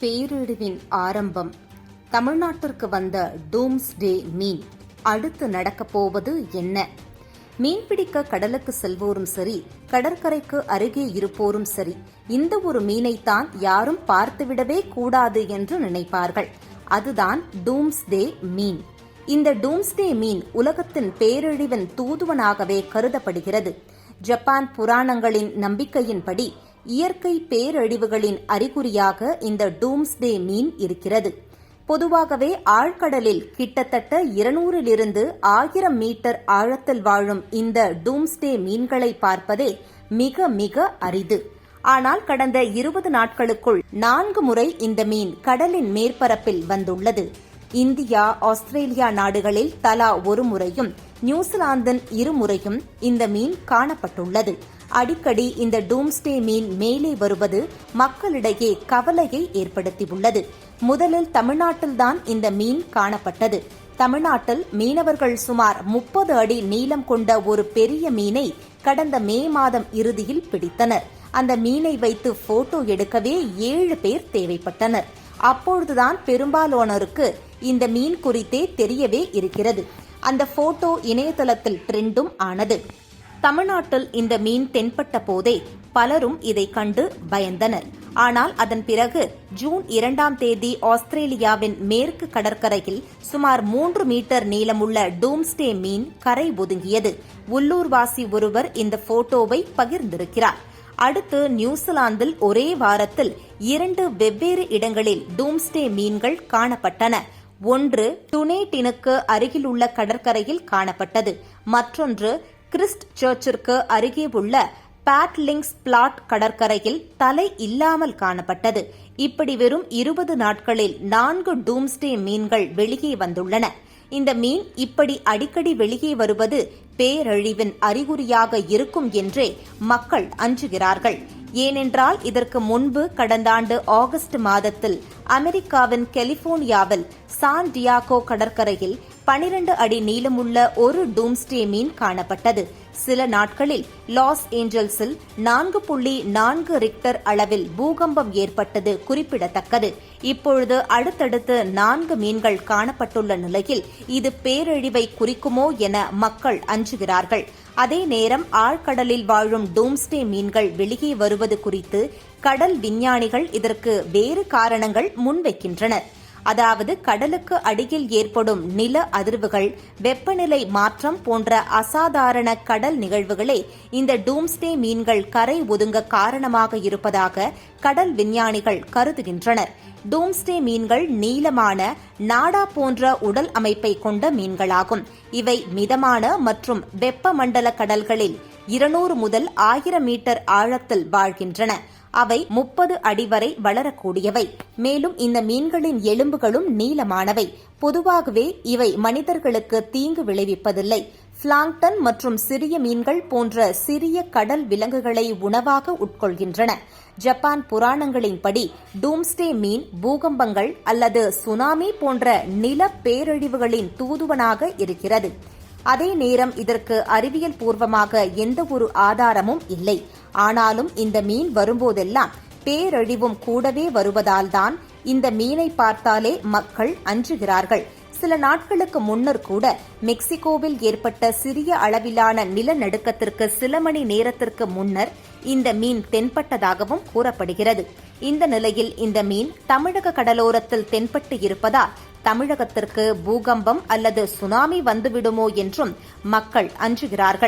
பேரிடிவின் ஆரம்பம். தமிழ்நாட்டிற்கு வந்த டூம்ஸ்டே மீன். அடுத்து நடக்கப் போவது என்ன? மீன்பிடிக்க கடலுக்கு செல்வோரும் சரி கடற்கரைக்கு அருகே இருப்போரும் சரி இந்த ஒரு மீனைத்தான் யாரும் பார்த்துவிடவே கூடாது என்று நினைப்பார்கள். அதுதான் டூம்ஸ்டே மீன். இந்த டூம்ஸ்டே மீன் உலகத்தின் பேரழிவின் தூதுவனாகவே கருதப்படுகிறது. ஜப்பான் புராணங்களின் நம்பிக்கையின்படி இயற்கை பேரழிவுகளின் அறிகுறியாக இந்த டூம்ஸ்டே மீன் இருக்கிறது. பொதுவாகவே ஆழ்கடலில் கிட்டத்தட்ட இருநூறிலிருந்து ஆயிரம் மீட்டர் ஆழத்தில் வாழும் இந்த டூம்ஸ்டே மீன்களை பார்ப்பதே மிக மிக அரிது. ஆனால் கடந்த இருபது நாட்களுக்குள் நான்கு முறை இந்த மீன் கடலின் மேற்பரப்பில் வந்துள்ளது. இந்தியா ஆஸ்திரேலியா நாடுகளில் தலா ஒரு முறையும் நியூசிலாந்தின் இருமுறையும் இந்த மீன் காணப்பட்டுள்ளது. அடிக்கடி இந்த டூம்ஸ்டே மீன் மேலே வருவது மக்களிடையே கவலையை ஏற்படுத்தியுள்ளது. முதலில் தமிழ்நாட்டில்தான் இந்த மீன் காணப்பட்டது. தமிழ்நாட்டில் மீனவர்கள் சுமார் முப்பது அடி நீளம் கொண்ட ஒரு பெரிய மீனை கடந்த மே மாதம் இறுதியில் பிடித்தனர். அந்த மீனை வைத்து போட்டோ எடுக்கவே ஏழு பேர் தேவைப்பட்டனர். அப்பொழுதுதான் பெரும்பாலானோருக்கு இந்த மீன் குறித்தே தெரியவே இருக்கிறது. அந்த போட்டோ இணையதளத்தில் ட்ரெண்டும் ஆனது. தமிழ்நாட்டில் இந்த மீன் தென்பட்ட போதே பலரும் இதை கண்டு பயந்தனர். ஆனால் அதன் பிறகு ஜூன் இரண்டாம் தேதி ஆஸ்திரேலியாவின் மேற்கு கடற்கரையில் சுமார் மூன்று மீட்டர் நீளமுள்ள டூம்ஸ்டே மீன் கரை ஒதுங்கியது. உள்ளூர்வாசி ஒருவர் இந்த போட்டோவை பகிர்ந்திருக்கிறார். அடுத்து நியூசிலாந்தில் ஒரே வாரத்தில் இரண்டு வெவ்வேறு இடங்களில் டூம்ஸ்டே மீன்கள் காணப்பட்டன. ஒன்று டுனேட்டினுக்கு அருகிலுள்ள கடற்கரையில் காணப்பட்டது. மற்றொன்று கிறிஸ்ட் சர்ச்சிற்கு அருகே உள்ள பேட்லிங்ஸ் பிளாட் கடற்கரையில் தலை இல்லாமல் காணப்பட்டது. இப்படி வெறும் இருபது நாட்களில் நான்கு டூம்ஸ்டே மீன்கள் வெளியே வந்துள்ளன. இந்த மீன் இப்படி அடிக்கடி வெளியே வருவது பேரழிவின் அறிகுறியாக இருக்கும் என்றே மக்கள் அஞ்சுகிறார்கள். ஏனென்றால் இதற்கு முன்பு கடந்த ஆண்டு ஆகஸ்ட் மாதத்தில் அமெரிக்காவின் கலிபோர்னியாவில் சான் டியாகோ கடற்கரையில் பனிரண்டு அடி நீளமுள்ள ஒரு டூம்ஸ்டே மீன் காணப்பட்டது. சில நாட்களில் லாஸ் ஏஞ்சல்ஸில் நான்கு புள்ளி நான்கு ரிக்டர் அளவில் பூகம்பம் ஏற்பட்டது குறிப்பிடத்தக்கது. இப்பொழுது அடுத்தடுத்து நான்கு மீன்கள் காணப்பட்டுள்ள நிலையில் இது பேரழிவை குறிக்குமோ என மக்கள் அஞ்சுகிறார்கள் அதே நேரம் ஆழ்கடலில் வாழும் டூம்ஸ்டே மீன்கள் வெளியே வருவது குறித்து கடல் விஞ்ஞானிகள் இதற்கு வேறு காரணங்கள் முன்வைக்கின்றனர். அதாவது கடலுக்கு அடியில் ஏற்படும் நில அதிர்வுகள் வெப்பநிலை மாற்றம் போன்ற அசாதாரண கடல் நிகழ்வுகளே இந்த டூம்ஸ்டே மீன்கள் கரை ஒதுங்க காரணமாக இருப்பதாக கடல் விஞ்ஞானிகள் கருதுகின்றனர். டூம்ஸ்டே மீன்கள் நீளமான நாடா போன்ற உடல் அமைப்பை கொண்ட மீன்களாகும். இவை மிதமான மற்றும் வெப்பமண்டல கடல்களில் இருநூறு முதல் ஆயிரம் மீட்டர் ஆழத்தில் வாழ்கின்றன. அவை முப்பது அடி வரை வளரக்கூடியவை. மேலும் இந்த மீன்களின் எலும்புகளும் நீளமானவை. பொதுவாகவே இவை மனிதர்களுக்கு தீங்கு விளைவிப்பதில்லை. பிளாங்டன் மற்றும் சிறிய மீன்கள் போன்ற சிறிய கடல் விலங்குகளை உணவாக உட்கொள்கின்றன. ஜப்பான் புராணங்களின்படி டூம்ஸ்டே மீன் பூகம்பங்கள் அல்லது சுனாமி போன்ற நில பேரழிவுகளின் தூதுவனாக இருக்கிறது. அதே நேரம் இதற்கு அறிவியல் பூர்வமாக எந்த ஒரு ஆதாரமும் இல்லை. ஆனாலும் இந்த மீன் வரும்போதெல்லாம் பேரழிவும் கூடவே வருவதால்தான் இந்த மீனை பார்த்தாலே மக்கள் அஞ்சுகிறார்கள். சில நாட்களுக்கு முன்னர் கூட மெக்சிகோவில் ஏற்பட்ட சிறிய அளவிலான நிலநடுக்கத்திற்கு சில மணி நேரத்திற்கு முன்னர் இந்த மீன் தென்பட்டதாகவும் கூறப்படுகிறது. இந்த நிலையில் இந்த மீன் தமிழக கடலோரத்தில் தென்பட்டு இருப்பதால் தமிழகத்திற்கு பூகம்பம் அல்லது சுனாமி வந்துவிடுமோ என்றும் மக்கள் அஞ்சுகிறார்கள்.